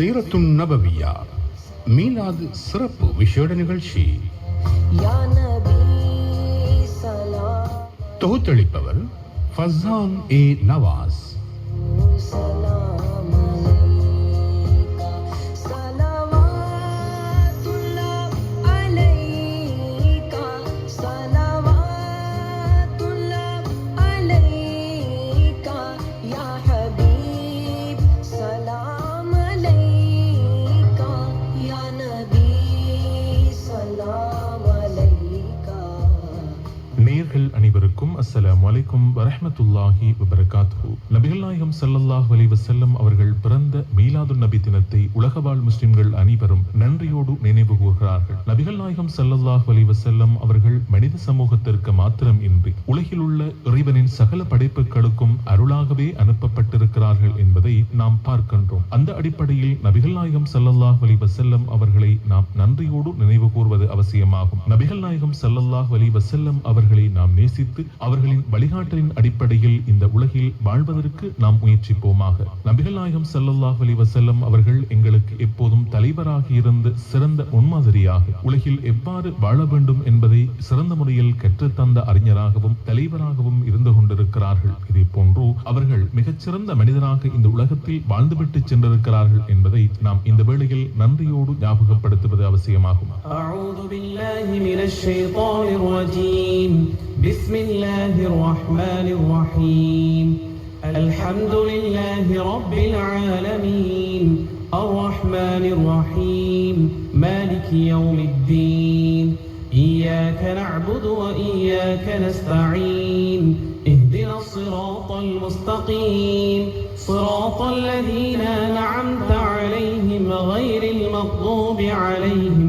சீரத்துன் நபவியா. மீலாது சிறப்பு விசேட நிகழ்ச்சி. தொகுத்தளிப்பவர் ஃபசான் ஏ நவாஸ். அலைக்கும் வரஹமத்துல்லாஹி வபரகாத்துஹு. நபிகள் நாயகம் சல்லல்லாஹ் அலைஹி வஸல்லம் அவர்கள் பிறந்த மீலாது நபி தினத்தை உலக வாழ் முஸ்லிம்கள் அனைவரும் நன்றியோடு நினைவு கூறுகிறார்கள் நபிகள் நாயகம் சல்லல்லாஹ் அலைஹி வஸல்லம் அவர்கள் மனித சமூகத்திற்கு மாத்திரம் இன்றி உலகில் உள்ள இறைவனின் சகல படைப்புகளுக்கும் அருளாகவே அனுப்பப்பட்டிருக்கிறார்கள் என்பதை நாம் பார்க்கின்றோம். அந்த அடிப்படையில் நபிகள் நாயகம் சல்லல்லாஹ் அலைஹி வஸல்லம் அவர்களை நாம் நன்றியோடு நினைவு கூறுவது அவசியமாகும். நபிகள் நாயகம் சல்லல்லாஹ் அலைஹி வஸல்லம் அவர்களை நாம் நேசித்து அவர்களின் வழி வழிகாட்டலின் அடிப்படையில் இந்த உலகில் வாழ்வதற்கு நாம் முயற்சிப்போமாக நபிகள் நாயகம் ஸல்லல்லாஹு அலைஹி வஸல்லம் அவர்கள் எங்களுக்கு எப்போதும் தலைவராக இருந்து சிறந்த முன்மாதிரியாக உலகில் எவ்வாறு வாழ வேண்டும் என்பதை சிறந்த முறையில் கற்றுத்தந்த அறிஞராகவும் தலைவராகவும் இருந்து கொண்டிருக்கிறார்கள் இதே போன்று அவர்கள் மிகச்சிறந்த மனிதராக இந்த உலகத்தில் வாழ்ந்துவிட்டு சென்றிருக்கிறார்கள் என்பதை நாம் இந்த வேளையில் நன்றியோடு ஞாபகப்படுத்துவது அவசியமாகும் أعوذ بالله من الشيطان الرجيم بسم الله الرحمن الرحيم. الحمد لله رب العالمين. الرحمن الرحيم. مالك يوم الدين. إياك نعبد وإياك نستعين. اهدنا الصراط المستقيم. صراط الذين أنعمت عليهم غير المغضوب عليهم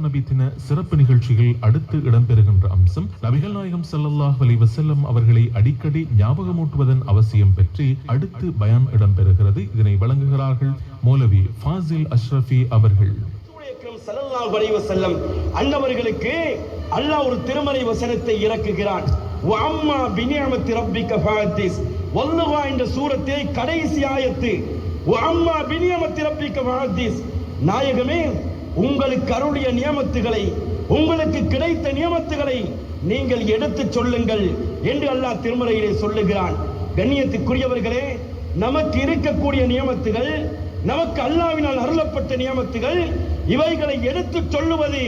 மீலாதுன் நபி தின சிறப்பு நிகழ்ச்சியில் அடுத்து இடம்பெறுகின்ற அம்சம் நபிகள் நாயகம் ஸல்லல்லாஹு அலி வசல்லம் அவர்களை அடிக்கடி ஞாபகமூட்டுவதன் அவசியம் பற்றி அடுத்து பயான் இடம்பெறுகிறது. இதனை வழங்குகிறார்கள் மௌலவி ஃபாசில் அஷ்ரஃபி அவர்கள். ரசூலுல்லாஹி அன்னவர்களுக்கு அல்லாஹ் ஒரு திருமறை வசனத்தை இறக்குகிறான். என்ற சூரத்தை கடைசி ஆயத்து. நாயகமே உங்களுக்கு அருளிய நியமத்துகளை உங்களுக்கு கிடைத்த நியமத்துகளை நீங்கள் எடுத்துச் சொல்லுங்கள் என்று அல்லாஹ் திருமறையிலே சொல்லுகிறான். கண்ணியத்துக்குரியவர்களே நமக்கு இருக்கக்கூடிய நியமத்துகள் நமக்கு அல்லாவினால் அருளப்பட்ட நியமத்துகள் இவைகளை எடுத்துச் சொல்லுவது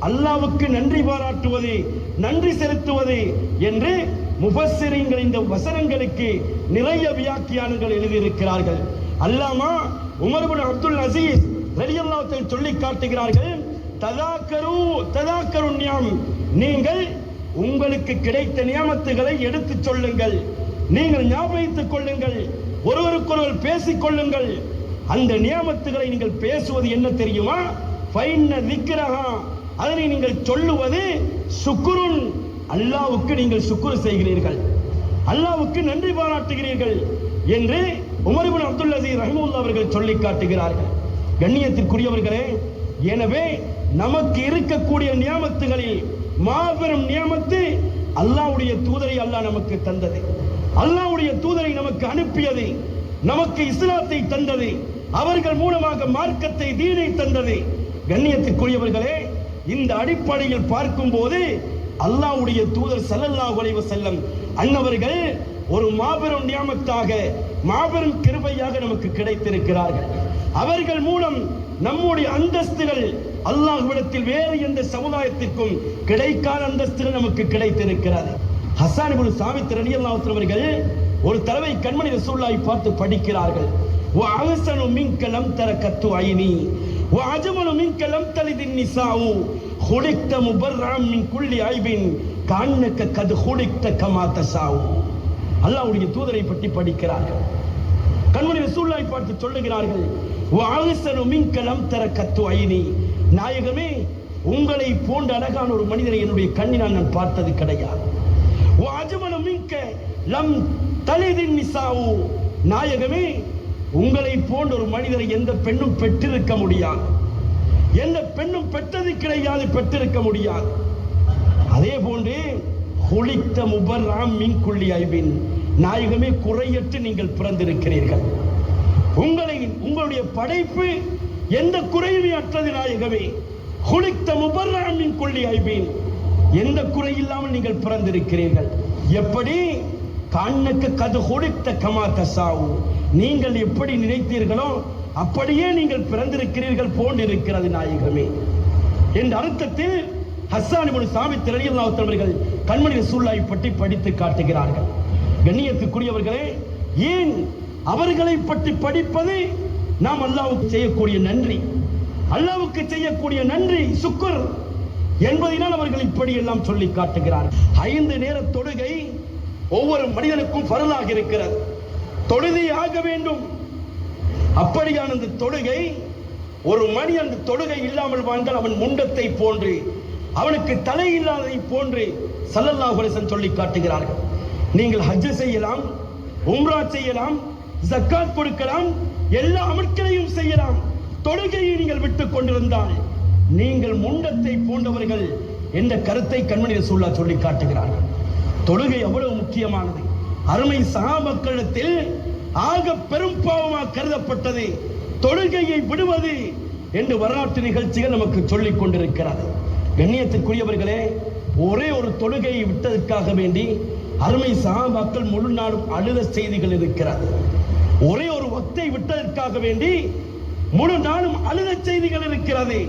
அல்லாவுக்கு நன்றி பாராட்டுவது நன்றி செலுத்துவது என்று முபஸ்ஸிரீன்கள் இந்த வசனங்களுக்கு நிறைய வியாக்கியானங்கள் எழுதியிருக்கிறார்கள். அல்லாமா உமர்பின் அப்துல் அசீஸ் ரலியல்லாஹு சொல்லி காட்டுகிறார்கள் ததாக்கரு ததாக்கரு நீங்கள் உங்களுக்கு கிடைத்த நியமத்துகளை எடுத்துச் சொல்லுங்கள். நீங்கள் ஞாபகித்துக் கொள்ளுங்கள். ஒருவருக்கொருவர் பேசிக் கொள்ளுங்கள். அந்த நியமத்துகளை நீங்கள் பேசுவது என்ன தெரியுமா? ஃபைன்ன விக்கிரகா அதனை நீங்கள் சொல்லுவது சுக்குருன். அல்லாவுக்கு நீங்கள் சுக்குரு செய்கிறீர்கள். அல்லாவுக்கு நன்றி பாராட்டுகிறீர்கள் என்று உமர்பின் அப்துல் அசீர் ரஹிமுல்லா அவர்கள் சொல்லி காட்டுகிறார்கள். கண்ணியத்திற்குரியவர்களே எனவே நமக்கு இருக்கக்கூடிய நியமத்துகளில் மாபெரும் நியமத்து அல்லாவுடைய தூதரை அல்லாஹ் நமக்கு தந்தது. அல்லாஹ்வுடைய தூதரை நமக்கு அனுப்பியது நமக்கு இஸ்லாத்தை தந்தது அவர்கள் மூலமாக மார்க்கத்தை தீனை தந்தது. கண்ணியத்திற்குரியவர்களே இந்த அடிப்படையில் பார்க்கும்போது அல்லாஹ்வுடைய தூதர் ஸல்லல்லாஹு அலைஹி செல்லம் அன்னவர்கள் ஒரு மாபெரும் நியமத்தாக மாபெரும் கிருபையாக நமக்கு கிடைத்திருக்கிறார்கள். அவர்கள் மூலம் நம்முடைய அந்தஸ்துகள் அல்லாஹ்விடத்தில் வேறு எந்த சமுதாயத்திற்கும் கிடைக்காத அந்தஸ்துகள் நமக்கு கிடைத்திருக்கிறது ஹசான் இப்னு சாபித் ரலியல்லாஹு அவர்கள் ஒரு தடவை கண்மணி ரசூலுல்லாஹி பார்த்து படிக்கிறார்கள் வ அஹ்சனு மின்க லம் தர கத்து ஐனி வ அஜமலு மின்க லம் தலிதின் நிசாஉ خلقت مبرعا من كل عيب كأنك قد خلقت كما تشاء அல்லாஹ்வுடைய தூதரை பற்றி படிக்கிறார்கள் கண்மணி ரசூலுல்லாஹி பார்த்து சொல்லுகிறார்கள் வாகசனு மின்கலம் தர கத்து ஐனி நாயகமே உங்களை போன்ற அழகான ஒரு மனிதனை என்னுடைய கண்ணினால் நான் பார்த்தது கிடையாது. வாஜமனு மின்க லம் தலிதின் நிசாவு. நாயகமே உங்களை போன்ற ஒரு மனிதரை எந்த பெண்ணும் பெற்றிருக்க முடியாது. எந்த பெண்ணும் பெற்றது கிடையாது பெற்றிருக்க முடியாது. அதே போன்று ஹுலித்த முபர்ராம் மின் குள்ளி ஐபின். நாயகமே குறையற்று நீங்கள் பிறந்திருக்கிறீர்கள். உங்களை உங்களுடைய படைப்பு எந்த குறையுமே அற்றது நாயகமே குளித்த முபர்ராமின் கொள்ளி ஐபீன் எந்த குறை இல்லாமல் நீங்கள் பிறந்திருக்கிறீர்கள். எப்படி? கண்ணுக்கு கது கொடுத்த கமா தசாவு நீங்கள் எப்படி நினைத்தீர்களோ அப்படியே நீங்கள் பிறந்திருக்கிறீர்கள் போன்றிருக்கிறது நாயகமே. என்ற அர்த்தத்தில் ஹஸ்ஸான் சாமி சாபித் ரலியல்லாஹு அவர்கள் கண்மணி ரசூலுல்லாஹி பற்றி படித்து காட்டுகிறார்கள். கண்ணியத்துக்குரியவர்களே ஏன் அவர்களை பற்றி படிப்பது நாம் அல்லாவுக்கு செய்யக்கூடிய நன்றி. அல்லாவுக்கு செய்யக்கூடிய நன்றி சுக்கர் என்பதினால் அவர்கள் இப்படி எல்லாம் சொல்லி காட்டுகிறார். ஐந்து நேர தொழுகை ஒவ்வொரு மனிதனுக்கும் பரலாக இருக்கிறது. தொழுதி ஆக வேண்டும். அப்படியான அந்த தொழுகை ஒரு மணி அந்த தொழுகை இல்லாமல் வாழ்ந்தால் அவன் முண்டத்தை போன்று அவனுக்கு தலை இல்லாததை போன்று சல்லல்லாஹு சொல்லி காட்டுகிறார்கள். நீங்கள் ஹஜ் செய்யலாம் உம்ரா செய்யலாம் ஜக்காத் கொடுக்கலாம் எல்லா அமற்களையும் செய்யலாம். தொழுகையை நீங்கள் விட்டுக் கொண்டிருந்தால் நீங்கள் முண்டத்தை போன்றவர்கள் என்ற கருத்தை கண்மணி ரசூல்லா சொல்லி காட்டுகிறார்கள். தொழுகை அவ்வளவு முக்கியமானது. அருமை சகாபக்களிடத்தில் ஆக பெரும் பாவமாக கருதப்பட்டது. தொழுகையை விடுவது என்று வரலாற்று நிகழ்ச்சிகள் நமக்கு சொல்லிக் கொண்டிருக்கிறது. கண்ணியத்திற்குரியவர்களே ஒரே ஒரு தொழுகையை விட்டதற்காக வேண்டி அருமை சகாபாக்கள் முழு நாடும் அழுத செய்திகள் இருக்கிறது. ஒரே ஒரு வக்தை விட்டதற்காக வேண்டி முழு நாளும் அழுத செய்திகள் இருக்கிறது.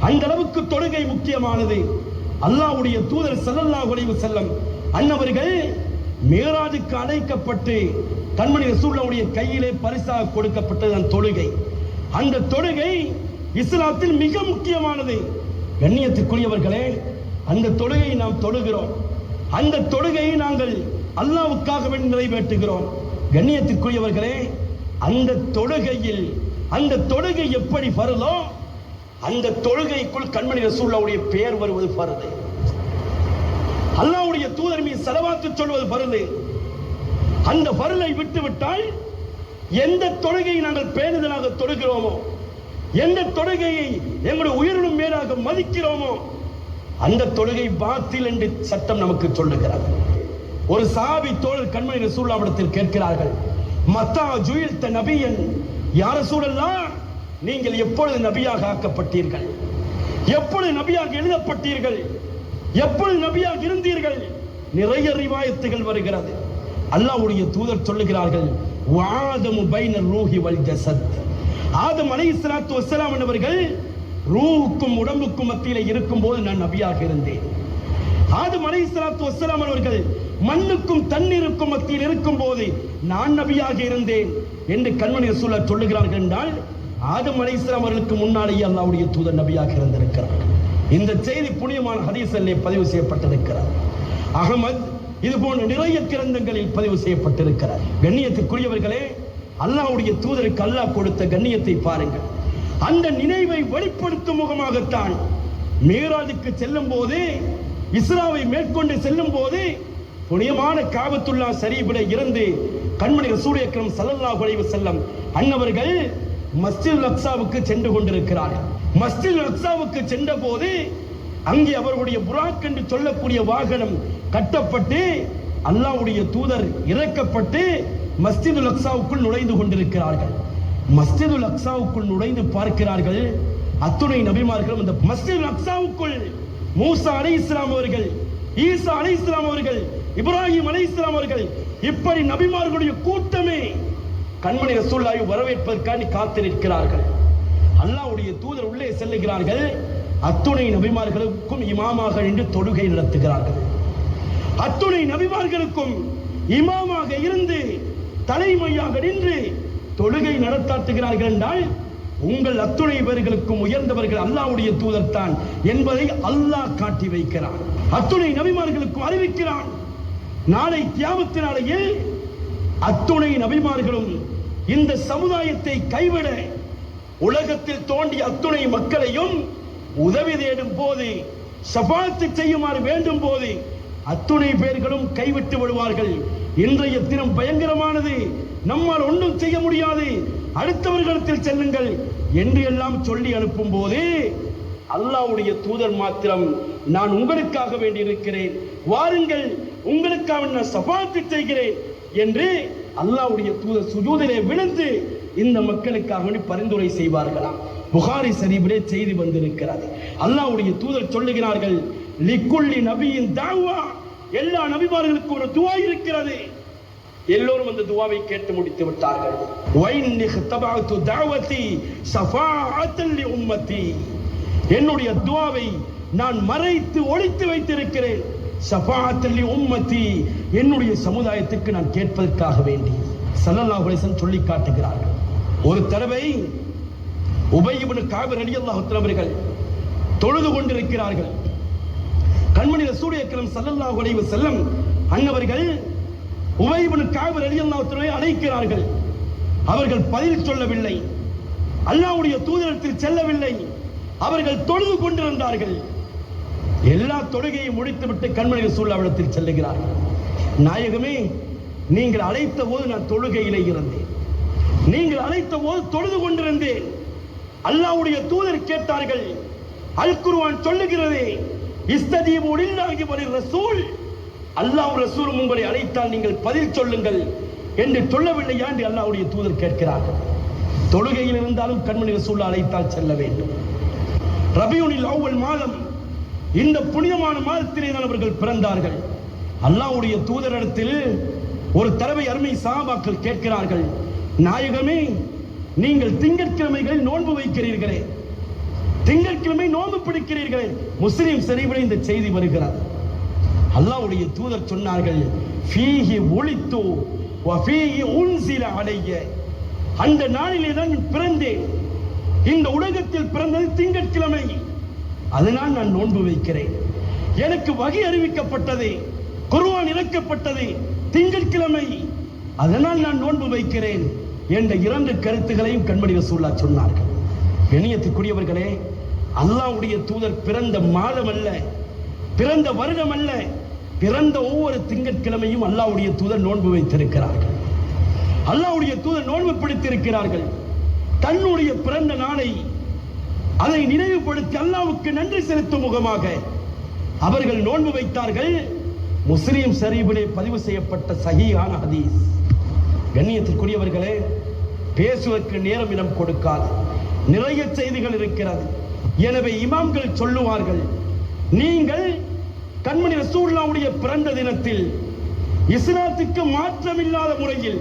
அந்த அளவுக்கு தொழுகை முக்கியமானது. அல்லாஹ்வுடைய தூதர் செல்லல்லா உடைவு செல்லம் அன்னவர்கள் மேராஜுக்கு அழைக்கப்பட்டு கண்மணி ரசூல்லாவுடைய கையிலே பரிசாக கொடுக்கப்பட்டது அந்த தொழுகை. அந்த தொழுகை இஸ்லாத்தில் மிக முக்கியமானது. கண்ணியத்துக்குரியவர்களே அந்த தொழுகையை நாம் தொழுகிறோம். அந்த தொழுகையை நாங்கள் அல்லாவுக்காக வேண்டி நிறைவேற்றுகிறோம். கண்ணியத்திற்குரியவர்களே அந்த தொழுகையில் அந்த தொழுகை எப்படி வருதோ அந்த தொழுகைக்குள் கண்மணி ரசூல்லாவுடைய பெயர் வருவது பருது அல்லாவுடைய தூதர் மீது செலவாத்து சொல்வது பருது அந்த பருளை விட்டு விட்டால் எந்த தொழுகையை நாங்கள் பேணுதலாக தொழுகிறோமோ எந்த தொழுகையை எங்களுடைய உயிரினும் மேலாக மதிக்கிறோமோ அந்த தொழுகை பாத்தில் என்று சட்டம் நமக்கு சொல்லுகிறார்கள் ஒரு சாபி தோழர் கண்மணி ரசூல்லாவிடத்தில் கேட்கிறார்கள் மத்தா ஜுயில்த நபியன். யார சூழல்லாம் நீங்கள் எப்பொழுது நபியாக ஆக்கப்பட்டீர்கள்? எப்பொழுது நபியாக எழுதப்பட்டீர்கள்? எப்பொழுது நபியாக இருந்தீர்கள்? நிறைய ரிவாயத்துகள் வருகிறது. அல்லாஹ்வுடைய தூதர் சொல்லுகிறார்கள் வாதமு பைன ரூஹி வல் ஜசத். ஆதம் அலை இஸ்லாத்து வசலாம் என்பவர்கள் ரூஹுக்கும் உடம்புக்கும் மத்தியில் இருக்கும் போது நான் நபியாக இருந்தேன். ஆதம் அலை இஸ்லாத்து வசலாம் அவர்கள் மண்ணுக்கும் தண்ணீருக்கும் மத்தியில் இருக்கும் போது நான் நபியாக இருந்தேன் என்று கண்மணி சூழல் சொல்லுகிறார்கள் என்றால் ஆதம் அலைஹிஸ்ஸலாம் அவர்களுக்கு முன்னாலேயே அல்லாவுடைய தூதர் நபியாக இருந்திருக்கிறார். இந்த செய்தி புனிதமான ஹதீஸிலே பதிவு செய்யப்பட்டிருக்கிறார் அகமது இது போன்ற நிறைய கிரந்தங்களில் பதிவு செய்யப்பட்டிருக்கிறார். கண்ணியத்துக்குரியவர்களே அல்லாவுடைய தூதருக்கு அல்லாஹ் கொடுத்த கண்ணியத்தை பாருங்கள். அந்த நினைவை வெளிப்படுத்தும் முகமாகத்தான் மேராஜுக்கு செல்லும் போது இஸ்ராவை மேற்கொண்டு செல்லும் போது புனியமான காபத்துல்லா ஷரீஃபிலே இருந்து கண்மணி ரசூல் அக்ரம் ஸல்லல்லாஹு செல்லம் அன்னவர்கள் மஸ்ஜித் லக்ஸாவுக்கு சென்று கொண்டிருக்கிறார்கள். மஸ்ஜித் லக்ஸாவுக்கு சென்ற போது அங்கே அவர்களுடைய புராக் என்று சொல்லக்கூடிய வாகனம் கட்டப்பட்டு அல்லாஹ்வுடைய தூதர் இறக்கப்பட்டு மஸ்ஜிதுல் லக்ஸாவுக்குள் நுழைந்து கொண்டிருக்கிறார்கள். மஸ்ஜிதுல் லக்ஸாவுக்குள் நுழைந்து பார்க்கிறார்கள். அத்துணை நபிமார்களும் அந்த மஸ்ஜிதுல் லக்ஸாவுக்குள் மூசா அலை இஸ்லாம் அவர்கள் ஈசா அலை இஸ்லாம் அவர்கள் இப்ராஹிம் அலை இஸ்லாம் அவர்கள் இப்படி நபிமார்களுடைய கூட்டமே கண்மணி ரசூல்லாவை வரவேற்பதற்காண்டி காத்து நிற்கிறார்கள். அல்லாஹ்வுடைய தூதர் உள்ளே செல்லுகிறார்கள். அத்துணை நபிமார்களுக்கும் இமாமாக நின்று தொழுகை நடத்துகிறார்கள். அத்துணை நபிமார்களுக்கும் இமாமாக இருந்து தலைமையாக நின்று தொழுகை நடத்தாட்டுகிறார்கள் என்றால் உங்கள் அத்துணை பேர்களுக்கும் உயர்ந்தவர்கள் அல்லாஹ்வுடைய தூதர் தான் என்பதை அல்லாஹ் காட்டி வைக்கிறான். அத்துணை நபிமார்களுக்கும் அறிவிக்கிறான். நாளை தியாமத்து நாளையே அத்துணை நபிமார்களும் இந்த சமுதாயத்தை கைவிட உலகத்தில் தோண்டிய அத்துணை மக்களையும் உதவி தேடும் போது சபாத்து செய்யுமாறு வேண்டும் போது அத்துணை பேர்களும் கைவிட்டு விடுவார்கள். இன்றைய தினம் பயங்கரமானது. நம்மால் ஒன்றும் செய்ய முடியாது. அடுத்தவர்களிடத்தில் செல்லுங்கள் என்று எல்லாம் சொல்லி அனுப்பும் போது அல்லாவுடைய தூதர் மாத்திரம் நான் உங்களுக்காக வேண்டி இருக்கிறேன் வாருங்கள் உங்களுக்காக நான் சபாத்து செய்கிறேன் என்று அல்லாவுடைய தூதர் சுஜூதிலே விழுந்து இந்த மக்களுக்காக வேண்டி பரிந்துரை செய்வார்களாம். புகாரி சரீபிலே செய்தி வந்திருக்கிறது. அல்லாவுடைய தூதர் சொல்லுகிறார்கள் லிக்குள்ளி நபியின் தாவா. எல்லா நபிமார்களுக்கும் ஒரு துவா இருக்கிறது. எல்லோரும் அந்த துவாவை கேட்டு முடித்து விட்டார்கள். வைன்னி ஹத்தபஅத்து தாவதி ஷஃபாஅத்தன் உம்மத்தி. என்னுடைய துவாவை நான் மறைத்து ஒழித்து வைத்திருக்கிறேன். ஷஃபாஅத்தன் உம்மத்தி என்னுடைய சமுதாயத்துக்கு நான் கேட்பதற்காக வேண்டி. ஸல்லல்லாஹு குலேசன் சொல்லி காட்டுகிறார்கள். ஒரு தடவை உபய் காவிர் அலி ரலியல்லாஹு அவர்கள் தொழுது கொண்டிருக்கிறார்கள். கண்மணி ரசூடைய கிரம் ஸல்லல்லாஹு அலைஹி செல்லம் அன்னவர்கள் உபய் காவிர் அலி ரலியல்லாஹு அழைக்கிறார்கள். அவர்கள் பதில் சொல்லவில்லை. அல்லாஹ்வுடைய தூதரத்தில் செல்லவில்லை. அவர்கள் தொழுது கொண்டிருந்தார்கள். எல்லா தொழுகையை முடித்துவிட்டு கண்மணி ரசூல் அவரிடத்தில் செல்லுகிறார்கள் நாயகமே நீங்கள் அழைத்த போது நான் தொழுகையிலே இருந்தேன். நீங்கள் அழைத்த போது தொழுது கொண்டிருந்தேன். அல்லாவுடைய தூதர் கேட்டார்கள் அல் குருவான் சொல்லுகிறது இஸ்ததீபோடு லில்லாஹி ரசூல். அல்லாஹ் ரசூல் உங்களை அழைத்தால் நீங்கள் பதில் சொல்லுங்கள் என்று சொல்லவில்லையா என்று அல்லாவுடைய தூதர் கேட்கிறார்கள். தொழுகையில் இருந்தாலும் கண்மணி ரசூல் அழைத்தால் செல்ல வேண்டும். ரபியுனில் அவ்வள் மாதம் இந்த புனிதமான மாதத்திலே தான் அவர்கள் பிறந்தார்கள். அல்லாஹ்வுடைய தூதரிடத்தில் ஒரு தடவை அருமை சாபாக்கள் கேட்கிறார்கள் நாயகமே நீங்கள் திங்கட்கிழமைகளில் நோன்பு வைக்கிறீர்களே. திங்கட்கிழமை நோன்பு பிடிக்கிறீர்களே. முஸ்லிம் சரிவிட இந்த செய்தி வருகிறார் அல்லாஹ்வுடைய தூதர் சொன்னார்கள் ஃபீஹி ஒளித்து வஃபீஹி உன்சில அடைய அந்த நாளிலே தான் நான் பிறந்தேன். இந்த உலகத்தில் பிறந்தது திங்கட்கிழமை. அதனால் நான் நோன்பு வைக்கிறேன். எனக்கு வகை அறிவிக்கப்பட்டது குருவான் இறக்கப்பட்டது திங்கட்கிழமை. அதனால் நான் நோன்பு வைக்கிறேன் என்ற இரண்டு கருத்துகளையும் கண்மணி ரசூல்லா சொன்னார்கள். இணையத்துக்குரியவர்களே அல்லாவுடைய தூதர் பிறந்த மாதம் அல்ல பிறந்த வருடம் அல்ல பிறந்த ஒவ்வொரு திங்கட்கிழமையும் அல்லாவுடைய தூதர் நோன்பு வைத்திருக்கிறார்கள். அல்லாவுடைய தூதர் நோன்பு பிடித்திருக்கிறார்கள். தன்னுடைய பிறந்த நாளை அதை நினைவுபடுத்தி அல்லாவுக்கு நன்றி செலுத்தும் முகமாக அவர்கள் நோன்பு வைத்தார்கள். முஸ்லீம் சரீபிலே பதிவு செய்யப்பட்ட சகியான ஹதீஸ். கண்ணியத்திற்குரியவர்களே பேசுவதற்கு நேரம் இடம் கொடுக்காது. நிறைய செய்திகள் இருக்கிறது. எனவே இமாம்கள் சொல்லுவார்கள் நீங்கள் கண்மணி ரசூல்லாவுடைய பிறந்த தினத்தில் இஸ்லாத்துக்கு மாற்றமில்லாத முறையில்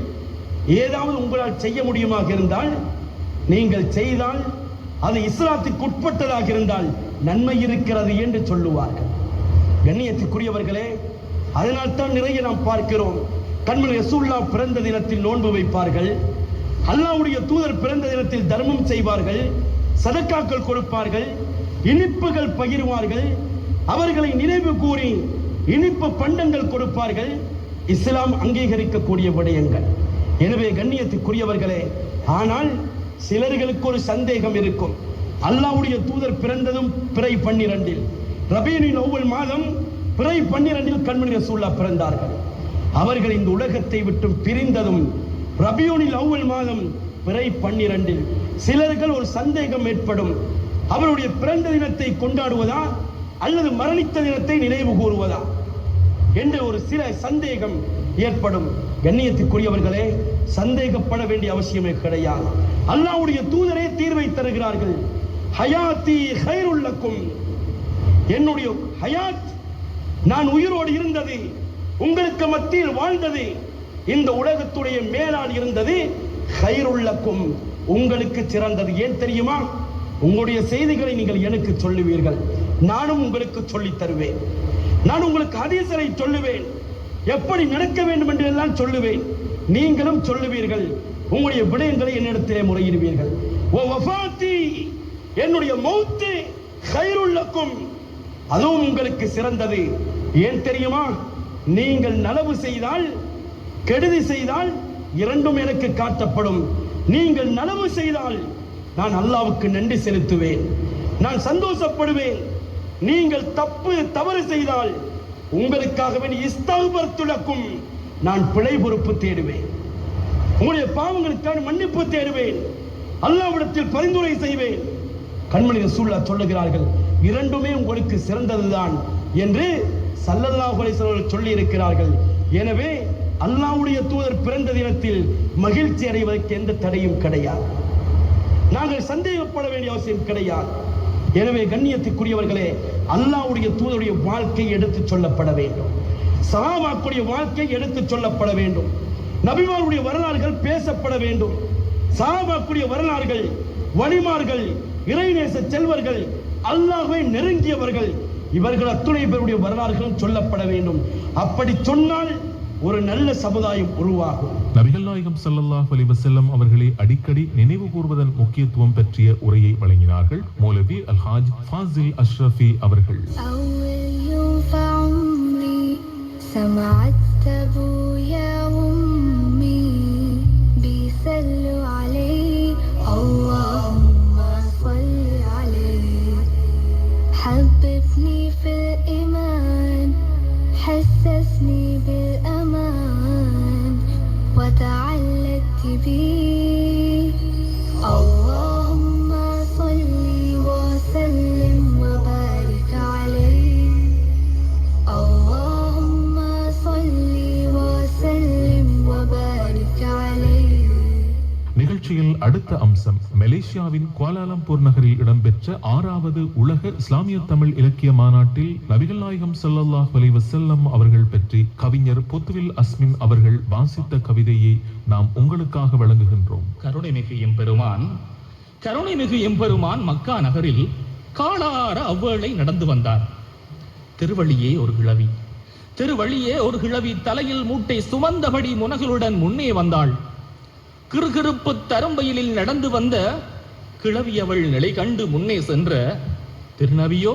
ஏதாவது உங்களால் செய்ய முடியுமாக இருந்தால் நீங்கள் செய்தால் அது இஸ்லாத்துக்கு உட்பட்டதாக இருந்தால் நன்மை இருக்கிறது என்று சொல்லுவார்கள். கண்ணியத்துக்குரியவர்களே அதனால் தான் நிறைய நாம் பார்க்கிறோம். கண்மணி ரசூல்லா பிறந்த தினத்தில் நோன்பு வைப்பார்கள். அல்லாவுடைய தூதர் பிறந்த தினத்தில் தர்மம் செய்வார்கள் சதக்காக்கள் கொடுப்பார்கள் இனிப்புகள் பகிர்வார்கள் அவர்களை நினைவு கூறி இனிப்பு பண்டங்கள் கொடுப்பார்கள். இஸ்லாம் அங்கீகரிக்கக்கூடிய விடயங்கள். எனவே கண்ணியத்துக்குரியவர்களே ஆனால் சிலர்களுக்கு ஒரு சந்தேகம் இருக்கும். அல்லாவுடைய தூதர் பிறந்ததும் பிறை பன்னிரண்டில். ரபீனின் ஒவ்வொரு மாதம் பிறை பன்னிரண்டில் கண்மணி ரசூல்லா பிறந்தார்கள். அவர்கள் இந்த உலகத்தை விட்டு பிரிந்ததும் ரபியூனில் அவ்வல் மாதம் பிறை பன்னிரண்டில். சிலர்கள் ஒரு சந்தேகம் ஏற்படும். அவருடைய பிறந்த தினத்தை கொண்டாடுவதா அல்லது மரணித்த தினத்தை நினைவு கூறுவதா என்ற ஒரு சில சந்தேகம் ஏற்படும். கண்ணியத்துக்குரியவர்களே சந்தேகப்பட வேண்டிய அவசியமே கிடையாது. அல்லாவுடைய தூதரே தீர்வை தருகிறார்கள். ஹயாத்தி ஹைருள்ளக்கும் என்னுடைய ஹயாத் நான் உயிரோடு இருந்தது உங்களுக்கு மத்தியில் வாழ்ந்தது இந்த உலகத்துடைய மேலால் இருந்தது ஹைருல்லக்கும் உங்களுக்கு சிறந்தது. ஏன் தெரியுமா? உங்களுடைய செய்திகளை நீங்கள் எனக்கு சொல்லுவீர்கள். நானும் உங்களுக்கு சொல்லித் தருவேன். நான் உங்களுக்கு ஹதீஸரை சொல்லுவேன். எப்படி நடக்க வேண்டும் என்று எல்லாம் சொல்லுவேன். நீங்களும் சொல்லுவீர்கள். உங்களுடைய விடயங்களை என்னிடத்திலே முறையிடுவீர்கள். ஓ வஃபாத்தி என்னுடைய மௌத்து கயிறுள்ளக்கும் அதுவும் உங்களுக்கு சிறந்தது. ஏன் தெரியுமா? நீங்கள் நலவு செய்தால் கெடுதி செய்தால் இரண்டும் எனக்கு காட்டப்படும். நீங்கள் நலவு செய்தால் நான் அல்லாவுக்கு நன்றி செலுத்துவேன். நான் சந்தோஷப்படுவேன். நீங்கள் தப்பு தவறு செய்தால் உங்களுக்காகவே இஸ்தகுபர்த்துலக்கும் நான் பிழை பொறுப்பு தேடுவேன். உங்களுடைய பாவங்களுக்கான மன்னிப்பு தேடுவேன். அல்லாவிடத்தில் பரிந்துரை செய்வேன். கண்மணி ரசூல்லா சொல்லுகிறார்கள் இரண்டுமே உங்களுக்கு சிறந்ததுதான் என்று சல்லல்லாஹுலை சொல்லி இருக்கிறார்கள் எனவே அல்லாவுடைய தூதர் பிறந்த தினத்தில் மகிழ்ச்சி அடைவதற்கு எந்த தடையும் கிடையாது. நாங்கள் சந்தேகப்பட வேண்டிய அவசியம் கிடையாது. எனவே கண்ணியத்துக்குரியவர்களே அல்லாவுடைய தூதருடைய வாழ்க்கை எடுத்துச் சொல்லப்பட வேண்டும். சஹாபாக்குடைய வாழ்க்கை எடுத்துச் சொல்லப்பட வேண்டும். நபிமாருடைய வரலாறுகள் பேசப்பட வேண்டும். சஹாபாக்குடைய வரலாறுகள் வழிமார்கள் இறைநேச செல்வர்கள் அல்லாஹை நெருங்கியவர்கள் இவர்கள் அத்துணை பேருடைய வரலாறுகளும் சொல்லப்பட வேண்டும். அப்படி சொன்னால் ஒரு நல்ல சமுதாயம் உருவாகும் நபிகள் நாயகம் ஸல்லல்லாஹு அலைஹி வஸல்லம் அவர்களை அடிக்கடி நினைவு கூர்வதன் முக்கியத்துவம் பற்றிய உரையை வழங்கினார்கள் மௌலவி அல்ஹாஜ் ஃபாசில் அஷ்ரஃபி அவர்கள் أول يوم في عمري سمعت أبويا وأمي بيسلوا عليه اللهم صل عليه حببني في الإيمان حسسني அடுத்த அம்சம். மலேசியாவின் குவாலாலம்பூர் நகரில் இடம்பெற்ற ஆறாவது உலக இஸ்லாமிய தமிழ் இலக்கிய மாநாட்டில் நபிகள் நாயகம் சல்லாஹ் அலைவசல்லம் அவர்கள் பற்றி கவிஞர் பொத்துவில் அஸ்மின் அவர்கள் வாசித்த கவிதையை நாம் உங்களுக்காக வழங்குகின்றோம். கருணைமிகு எம்பெருமான் கருணைமிகு எம்பெருமான் மக்கா நகரில் காலார அவ்வேளை நடந்து வந்தார். திருவழியே ஒரு கிழவி. திருவழியே ஒரு கிழவி தலையில் மூட்டை சுமந்தபடி முனகளுடன் முன்னே வந்தாள். கிறுகிறுப்பு தரும்பயிலில் நடந்து வந்த கிழவி அவள் நிலை கண்டு முன்னே சென்ற திருநவியோ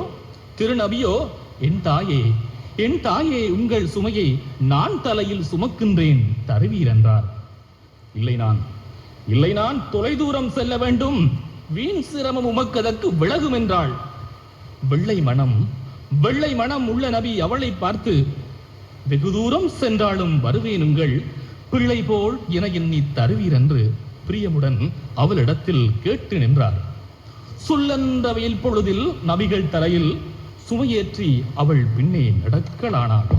திருநவியோ என் தாயே என் தாயே உங்கள் சுமையை நான் தலையில் சுமக்கின்றேன் தருவீர் என்றார். இல்லை நான் இல்லை நான் தொலைதூரம் செல்ல வேண்டும். வீண் சிரமம் உமக்கதற்கு விலகும் என்றாள். வெள்ளை மனம் வெள்ளை மனம் உள்ள நபி அவளை பார்த்து வெகு தூரம் சென்றாலும் வருவேன் உங்கள் பிள்ளை போல் என நீ தருவீர் என்று பிரியமுடன் அவளிடத்தில் கேட்டு நின்றார் சொல்லென்ற வெயில் பொழுதில் நபிகள் தலையில் சுமையேற்றி அவள் பின்னே நடக்கலானாள்.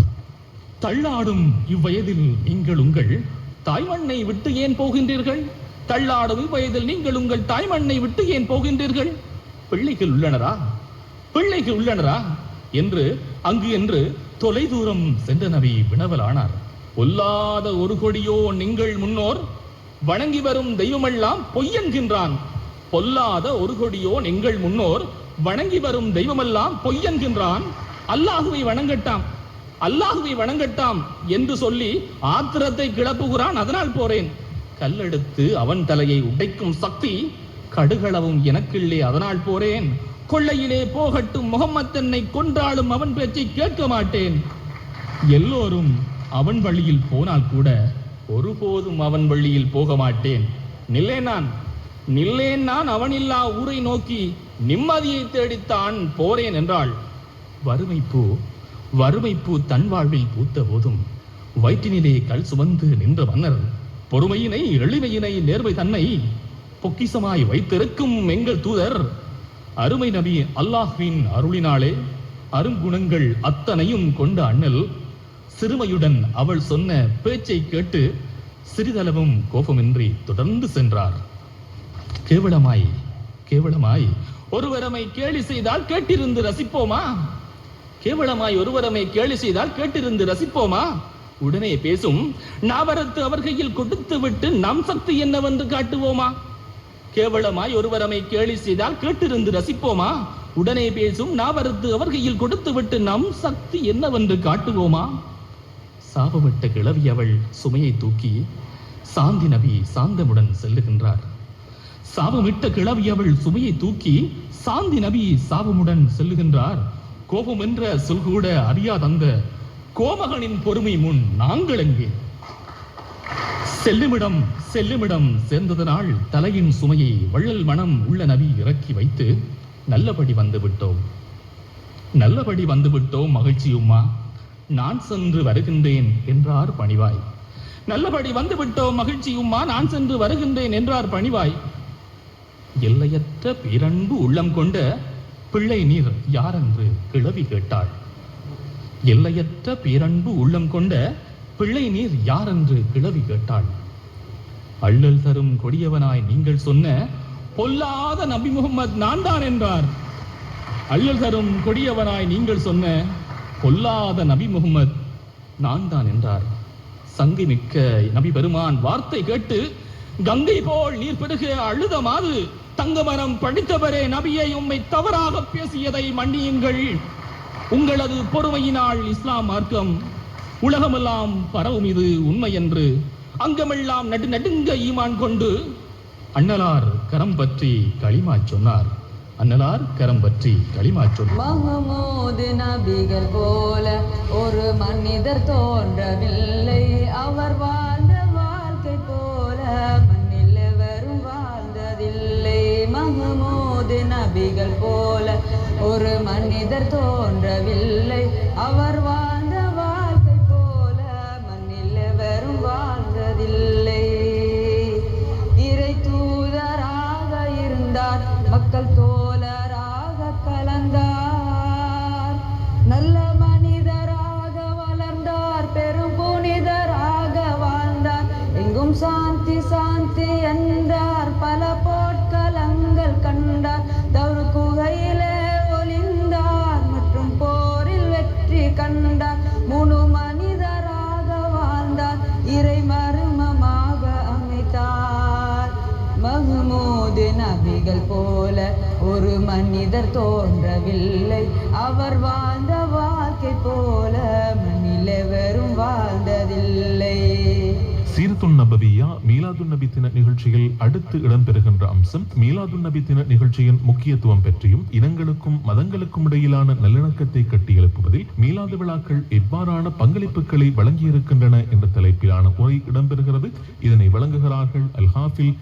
தள்ளாடும் இவ்வயதில் நீங்கள் உங்கள் தாய்மண்ணை விட்டு ஏன் போகின்றீர்கள்? தள்ளாடும் இவ்வயதில் நீங்கள் உங்கள் தாய்மண்ணை விட்டு ஏன் போகின்றீர்கள்? பிள்ளைகள் உள்ளனரா? பிள்ளைகள் உள்ளனரா? என்று அங்கு என்று தொலைதூரம் சென்ற நபி வினவலானார். பொல்லாத ஒரு கொடியோ நீங்கள் முன்னோர் வணங்கி வரும் தெய்வமெல்லாம் பொய்யன்கின்றான். பொல்லாத ஒரு கொடியோ நீங்கள் முன்னோர் வணங்கி வரும் தெய்வமெல்லாம் பொய்யன்கின்றான். அல்லாஹுவை வணங்கட்டாம் அல்லாஹுவை வணங்கட்டாம் என்று சொல்லி ஆத்திரத்தை கிளப்புகிறான். அதனால் போறேன். கல்லெடுத்து அவன் தலையை உடைக்கும் சக்தி கடுகளவும் எனக்கில்லே. அதனால் போறேன். கொள்ளையிலே போகட்டும். முகம்மத் என்னை கொன்றாலும் அவன் பேச்சை கேட்க மாட்டேன். எல்லோரும் அவன் வழியில் போனால் கூட ஒருபோதும் அவன் வழியில் போக மாட்டேன் நில்லேன் நான். நில்லேன் நான் அவனில்லா ஊரை நோக்கி நிம்மதியை தேடித்தான் போறேன் என்றாள். வறுமைப்பூ வறுமைப்பூ தன் வாழ்வில் பூத்த போதும் வயிற்றினிலே கல் சுமந்து நின்ற மன்னர் பொறுமையினை எளிமையினை நேர்மை தன்னை பொக்கிசமாய் வைத்திருக்கும் எங்கள் தூதர். அருமை நபி அல்லாஹ்வின் அருளினாலே அருங்குணங்கள் அத்தனையும் கொண்ட அண்ணல் சிறுமையுடன் அவள் சொன்ன பேச்சை கேட்டு சிறிதளவும் கோபமின்றி தொடர்ந்து சென்றார். கேவலமாய் கேவலமாய் ஒருவரமை கேலி செய்தால் கேட்டிருந்து ரசிப்போமா? கேவலமாய் ஒருவரமை கேலி செய்தால் கேட்டிருந்து ரசிப்போமா? உடனே பேசும் நாவரத்து அவர் கையில் கொடுத்து விட்டு நம் சக்தி என்னவென்று காட்டுவோமா? கேவலமாய் ஒருவரமை கேலி செய்தால் கேட்டிருந்து ரசிப்போமா? உடனே பேசும் நாவரத்து அவர் கையில் கொடுத்து விட்டு நம் சக்தி என்னவென்று காட்டுவோமா? சாபமிட்ட கிளவி அவள் சுமையை தூக்கி சாந்தி நபி சாந்தமுடன் செல்லுகின்றார். சாபமிட்ட கிளவி அவள் சுமையை தூக்கி சாந்தி நபி சாபமுடன் செல்லுகின்றார். கோபம் என்ற சொல் கூட அறியாதந்த கோமகனின் பொறுமை முன் நாங்கள் எங்கே? செல்லுமிடம் செல்லுமிடம் சேர்ந்ததனால் தலையின் சுமையை வள்ளல் மனம் உள்ள நபி இறக்கி வைத்து நல்லபடி வந்து விட்டோம். நல்லபடி வந்து விட்டோம் நான் சென்று வருகின்றேன் என்றார் பணிவாய். நல்லபடி வந்து விட்டோம் நான் சென்று வருகின்றேன் என்றார் பணிவாய். எல்லையற்ற பேரன்பு உள்ளம் கொண்ட பிள்ளை நீர் யாரென்று கிளவி கேட்டாள். எல்லையற்ற பேரன்பு உள்ளம் கொண்ட பிள்ளை நீர் யாரென்று கிளவி கேட்டாள். அள்ளல் தரும் கொடியவனாய் நீங்கள் சொன்ன பொல்லாத நபி முகமது நான் தான் என்றார். அள்ளல் தரும் கொடியவனாய் நீங்கள் சொன்ன கொல்லாத நபி முகமது நான் தான் என்றார். சங்கி மிக்க நபி பெருமான் வார்த்தை கேட்டு கங்கை போல் நீர் பெருக அழுத மாது தங்கமரம் படித்தவரே நபியை உம்மை தவறாக பேசியதை மன்னியுங்கள். உங்களது பொறுமையினால் இஸ்லாம் மார்க்கம் உலகமெல்லாம் பரவும் இது உண்மை என்று அங்கமெல்லாம் நடு நடுங்க ஈமான் கொண்டு அண்ணலார் கரம் பற்றி களிமா சொன்னார். அன்னலார் கரம் பற்றி களிமாற்றும் மகமூது நபிகள் போல ஒரு மனிதர் தோன்றவில்லை. அவர் வாழ்ந்த வாழ்க்கை போல மண்ணில் வெறும் வாழ்ந்ததில்லை. மகமூது நபிகள் போல ஒரு மனிதர் தோன்றவில்லை. அவர் வாழ்ந்த வாழ்க்கை போல மண்ணில் வரும் வாழ்ந்ததில்லை. இறை தூதராக இருந்தார். மக்கள் தோ நபிகள் போல ஒரு மனிதர் தோன்றவில்லை. அவர் வாழ்ந்த வாழ்க்கை போல மண்ணில் வெறும் வாழ் சீரத்துன் நபவியா மீலாதுன் நபி தின நிகழ்ச்சியில் அடுத்து இடம்பெறுகின்ற அம்சம் மீலாதுன் நபி தின நிகழ்ச்சியின் முக்கியத்துவம் பற்றியும் இனங்களுக்கும் மதங்களுக்கும் இடையிலான நல்லிணக்கத்தை கட்டியெழுப்புவதில் மீலாது விழாக்கள் எவ்வாறான பங்களிப்புகளை வழங்கியிருக்கின்றன என்ற தலைப்பிலான உரை இடம்பெறுகிறது. இதனை வழங்குகிறார்கள் அல் ஹாஃபில்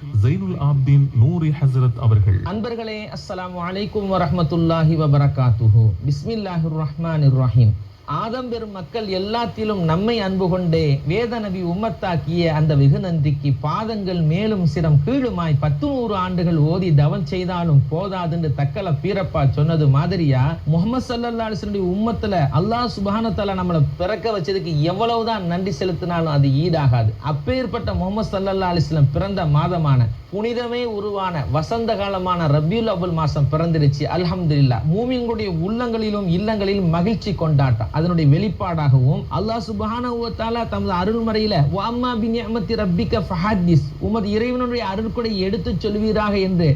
ஆப்தீன் நூரி ஹசரத் அவர்கள். அன்பர்களே அஸ்ஸலாமு அலைக்கும் வரஹ்மத்துல்லாஹி வபரகாத்துஹு. பிஸ்மில்லாஹிர் ரஹ்மானிர் ரஹீம். ஆதம் பெரும் மக்கள் எல்லாத்திலும் நம்மை அன்பு கொண்டே வேத நபி உம்மத்தாக்கிய அந்த வெகு நன்றிக்கு பாதங்கள் மேலும் சிரம் கீழுமாய் பத்து நூறு ஆண்டுகள் ஓதி தவம் செய்தாலும் போதாதுன்னு தக்கல பீரப்பா சொன்னது மாதிரியா? முகமது சல்லல்லா அலிஸ்லனுடைய உம்மத்துல அல்லாஹ் சுபஹான நம்மளை பிறக்க வச்சதுக்கு எவ்வளவுதான் நன்றி செலுத்தினாலும் அது ஈடாகாது. அப்பேற்பட்ட முகமது சல்லா அலிஸ்லம் பிறந்த மாதமான புனிதமே உருவான வசந்த காலமான ரபியுல் அபுல் மாசம் பிறந்திருச்சு. அல்ஹம்துலில்லா மூமியங்களுடைய உள்ளங்களிலும் இல்லங்களிலும் மகிழ்ச்சி கொண்டாட்டம். அதனுடைய வெளிப்பாடாகவும் அல்லாஹ் சுப்ஹானஹு தமது அருள்மறையில வாம்மா பின்யமத்தி ரப்பிக்க ஃபஹாதிஸ் உமது இறைவனுடைய அருள்கொடை எடுத்துச் சொல்வீராக என்று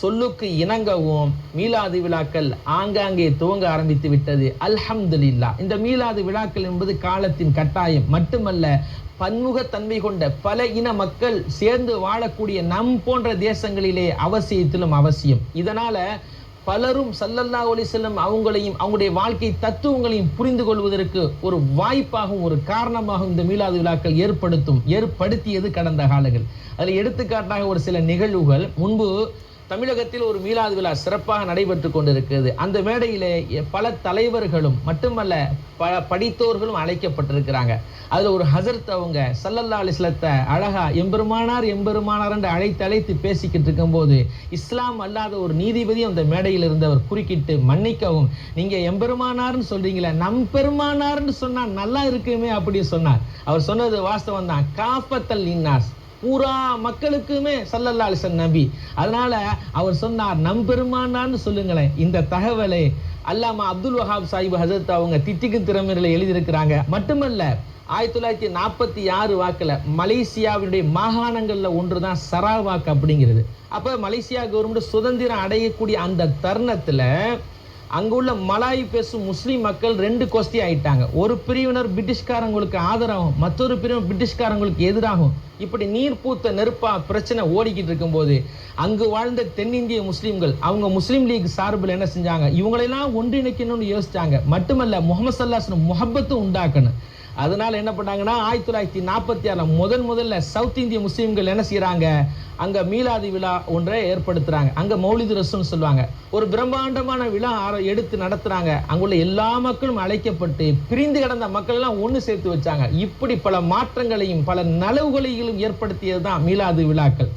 சொல்லுக்கு இணங்கவும் மீலாது விழாக்கள் ஆங்காங்கே துவங்க ஆரம்பித்து விட்டது. அல்ஹம்துலில்லா. இந்த மீலாது விழாக்கள் என்பது காலத்தின் கட்டாயம். மட்டுமல்ல பன்முகத்தன்மை கொண்ட பல இன மக்கள் சேர்ந்து வாழக்கூடிய நம் போன்ற தேசங்களிலே அவசியத்திலும் அவசியம். இதனால பலரும் சல்லல்லா அலி செல்லம் அவங்களையும் அவங்களுடைய வாழ்க்கை தத்துவங்களையும் புரிந்து கொள்வதற்கு ஒரு வாய்ப்பாகவும் ஒரு காரணமாகவும் இந்த மீலாது விழாக்கள் ஏற்படுத்தும் ஏற்படுத்தியது கடந்த காலங்கள். அதில் எடுத்துக்காட்டாக ஒரு சில நிகழ்வுகள். முன்பு தமிழகத்தில் ஒரு மீலாது விழா சிறப்பாக நடைபெற்று கொண்டிருக்கிறது. அந்த மேடையிலே பல தலைவர்களும் மட்டுமல்ல பல படித்தோர்களும் அழைக்கப்பட்டிருக்கிறாங்க. அதில் ஒரு ஹசரத் அவங்க சல்லல்லா அலிஸ்லத்தை அழகா எம்பெருமானார் எம்பெருமானார் என்று அழைத்து அழைத்து பேசிக்கிட்டு இருக்கும்போது இஸ்லாம் அல்லாத ஒரு நீதிபதி அந்த மேடையில் இருந்தவர் குறுக்கிட்டு மன்னிக்கவும். நீங்கள் எம்பெருமானார்னு சொல்றீங்களே நம் பெருமானார்னு சொன்னால் நல்லா இருக்குமே அப்படின்னு சொன்னார். அவர் சொன்னது வாஸ்தவம் தான் காப்பத்தல் இன்னாஸ் பூரா மக்களுக்குமே சல்லல்லா அலிசன் நபி. அதனால அவர் சொன்னார் நம் பெருமானான்னு சொல்லுங்களேன் இந்த தகவலை அல்லாமா அப்துல் வஹாப் சாஹிப் ஹசரத் அவங்க தித்திக்கு திறமையில எழுதியிருக்கிறாங்க. மட்டுமல்ல ஆயிரத்தி தொள்ளாயிரத்தி நாற்பத்தி ஆறு வாக்கில் மலேசியாவினுடைய ஒன்று தான் சராவாக் அப்படிங்கிறது. அப்போ மலேசியா கவர்மெண்ட் சுதந்திரம் அடையக்கூடிய அந்த தருணத்தில் அங்குள்ள மலாய் பேசும் முஸ்லீம் மக்கள் ரெண்டு கோஷ்டி ஆயிட்டாங்க. ஒரு பிரிவினர் பிரிட்டிஷ்காரங்களுக்கு ஆதரவும் மற்றொரு பிரிவினர் பிரிட்டிஷ்காரங்களுக்கு எதிராகும். இப்படி நீர் பூத்த நெருப்பா பிரச்சனை ஓடிக்கிட்டு இருக்கும்போது அங்கு வாழ்ந்த தென்னிந்திய முஸ்லீம்கள் அவங்க முஸ்லீம் லீக் சார்பில் என்ன செஞ்சாங்க? இவங்களெல்லாம் ஒன்றிணைக்கணும்னு யோசிச்சாங்க. மட்டுமல்ல முகமது சல்லாஸ்னு முகப்பத்து உண்டாக்கணும். அதனால் என்ன பண்ணாங்கன்னா ஆயிரத்தி தொள்ளாயிரத்தி நாற்பத்தி ஆறில் முதன் முதல்ல சவுத் இந்திய முஸ்லீம்கள் என்ன செய்கிறாங்க அங்கே மீலாதி விழா ஒன்றை ஏற்படுத்துகிறாங்க அங்கே மௌலிது ரசூல்னு சொல்லுவாங்க. ஒரு பிரம்மாண்டமான விழா எடுத்து நடத்துகிறாங்க அங்குள்ள எல்லா மக்களும் அழைக்கப்பட்டு பிரிந்து கிடந்த மக்கள் எல்லாம் சேர்த்து வச்சாங்க. இப்படி பல மாற்றங்களையும் பல நலவுகளையும் ஏற்படுத்தியது தான் மீலாது விழாக்கள்.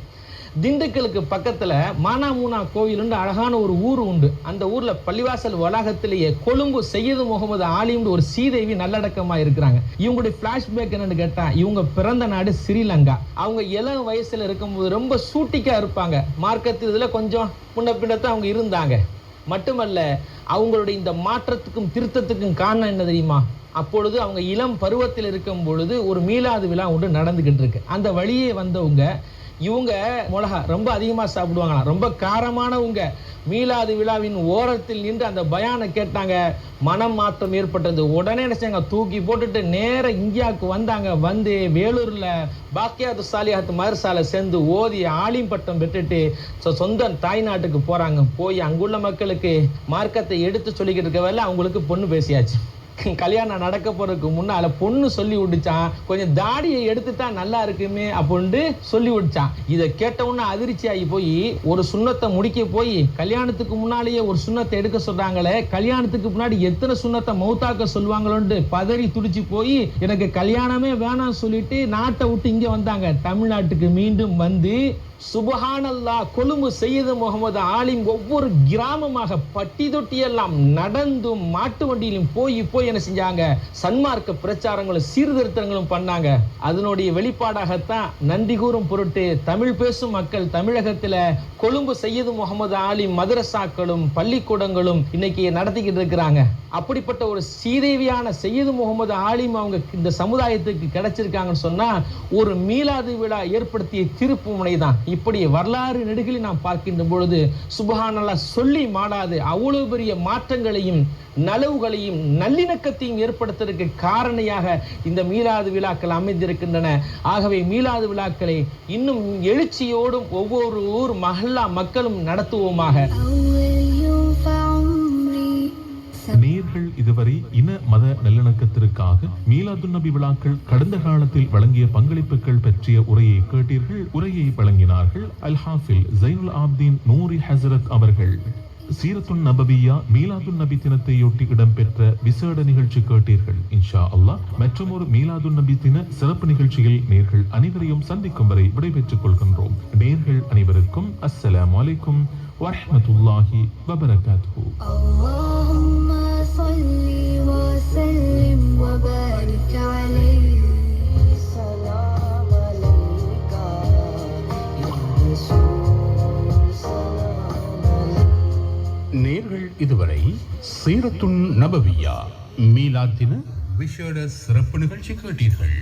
திண்டுக்கலுக்கு பக்கத்துல மானாமூனா கோயிலுண்டு அழகான ஒரு ஊர் உண்டு. அந்த ஊரில் பள்ளிவாசல் வளாகத்திலேயே கொழும்பு செய்யது முகமது ஆலிம்னு ஒரு சீதேவி நல்லடக்கமா இருக்கிறாங்க. இவங்களுடைய ஃப்ளாஷ்பேக் என்னன்னு கேட்டால் இவங்க பிறந்த நாடு ஸ்ரீலங்கா. அவங்க இளம் வயசுல இருக்கும்போது ரொம்ப சூட்டிக்கா இருப்பாங்க. மார்க்கத்து இதில் கொஞ்சம் முன்ன பின்னத்தான் அவங்க இருந்தாங்க. மட்டுமல்ல அவங்களுடைய இந்த மாற்றத்துக்கும் திருத்தத்துக்கும் காரணம் என்ன தெரியுமா? அப்பொழுது அவங்க இளம் பருவத்தில் இருக்கும் பொழுது ஒரு மீலாது விழா ஒன்று நடந்துகிட்டு இருக்கு. அந்த வழியே வந்தவங்க இவங்க மிளகா ரொம்ப அதிகமாக சாப்பிடுவாங்களாம். ரொம்ப காரமானவங்க. மீலாது விழாவின் ஓரத்தில் நின்று அந்த பயானை கேட்டாங்க. மனம் மாற்றம் ஏற்பட்டது. உடனே நினைச்சாங்க தூக்கி போட்டுட்டு நேர இந்தியாவுக்கு வந்தாங்க. வந்து வேலூர்ல பாக்கியாத்து சாலியாத்து மதரசால சேர்ந்து ஓதி ஆலிம் பட்டம் பெற்றுட்டு சொ- சொந்த தாய்நாட்டுக்கு போறாங்க. போய் அங்குள்ள மக்களுக்கு மார்க்கத்தை எடுத்து சொல்லிக்கிட்டு இருக்கவரை அவங்களுக்கு பொண்ணு பேசியாச்சு. கல்யாணம் நடக்க போறதுக்கு முன்னால பொண்ணு சொல்லி விட்டுச்சான். கொஞ்சம் தாடியை எடுத்துட்டா நல்லா இருக்குமே அப்படின்ட்டு சொல்லி விட்டுச்சான். இதை கேட்ட அதிர்ச்சி ஆகி போய் ஒரு சுண்ணத்தை முடிக்க போய் கல்யாணத்துக்கு முன்னாலேயே ஒரு சுண்ணத்தை எடுக்க சொல்றாங்களே கல்யாணத்துக்கு முன்னாடி எத்தனை சுண்ணத்தை மௌத்தாக்க சொல்லுவாங்களோன்ட்டு பதறி துடிச்சு போய் எனக்கு கல்யாணமே வேணாம் சொல்லிட்டு நாட்டை விட்டு இங்க வந்தாங்க. தமிழ்நாட்டுக்கு மீண்டும் வந்து சுபஹானல்லா கொழும்பு செய்யது முகமது ஆலிம் ஒவ்வொரு கிராமமாக பட்டி தொட்டி எல்லாம் நடந்தும் மாட்டு வண்டியிலும் போய் போய் என்ன செஞ்சாங்க? சன்மார்க்க பிரச்சாரங்களும் சீர்திருத்தங்களும் பண்ணாங்க. அதனுடைய வெளிப்பாடாகத்தான் நன்றி கூறும் பொருட்டு தமிழ் பேசும் மக்கள் தமிழகத்தில் கொழும்பு செய்யது முகமது ஆலிம் மதரசாக்களும் பள்ளிக்கூடங்களும் இன்னைக்கு நடத்திக்கிட்டு இருக்கிறாங்க. அப்படிப்பட்ட ஒரு சீதேவியான செய்யது முகமது ஆலிம் அவங்க இந்த சமுதாயத்துக்கு கிடைச்சிருக்காங்கன்னு சொன்னா ஒரு மீலாது விழா ஏற்படுத்திய திருப்புமுனை தான் இப்படி வரலாறு நெடுகளில் நாம் பார்க்கின்ற பொழுது சுபஹானல்லா சொல்லி மாடாது அவ்வளவு பெரிய மாற்றங்களையும் நலவுகளையும் நல்லிணக்கத்தையும் ஏற்படுத்துவதற்கு காரணியாக இந்த மீலாது விழாக்கள் அமைந்திருக்கின்றன. ஆகவே மீலாது விழாக்களை இன்னும் எழுச்சியோடும் ஒவ்வொரு ஊர் மஹல்லா மக்களும் நடத்துவோமாக. நேர்கள் இதுவரை இன மத நல்லிணக்கத்திற்காக மீலாது நபி விழாக்கள் கடந்த காலத்தில் வழங்கிய பங்களிப்புகள் பற்றிய உரையை கேட்டீர்கள். உரையை வழங்கினார்கள் அல் ஹாஃபில் ஜைனுல் ஆப்தீன் நூரி ஹசரத் அவர்கள். சீரத்துன் நபவியா மீலாதுன் நபி தினத்தையொட்டி இடம்பெற்ற விசேட நிகழ்ச்சி கேட்டீர்கள். இன்ஷா அல்லாஹ் மற்றும் ஒரு மீலாதுன் நபி தின சிறப்பு நிகழ்ச்சியில் நேர்கள் அனைவரையும் சந்திக்கும் வரை விடைபெற்றுக் கொள்கின்றோம். நேர்கள் அனைவருக்கும் அஸ்ஸலாம் வலைக்கும் அலைக்கும் வரஹ்மத்துல்லாஹி வபரகாத்துஹு اللهم صل وسلم وبارك عليه سلام عليك يا رسول سلام عليك நேர்கள் இதுவரை சீரத்துன் நபவியா மீலாத்தின விஷேட சிறப்பு நிகழ்ச்சி கேட்டீர்கள்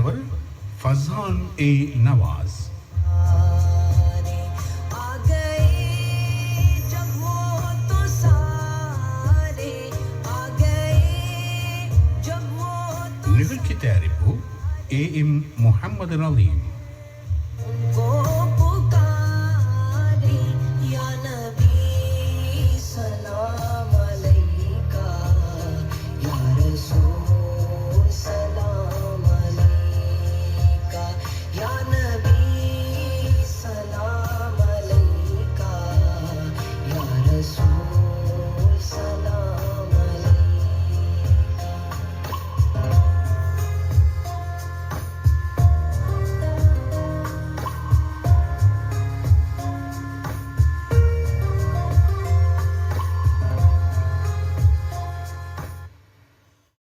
தொகுத்தளித்தவர் ஃபசான் ஏ நவாஸ் நிகழ்ச்சி தயாரிப்பு ஏ எம் முகமது நலீம் को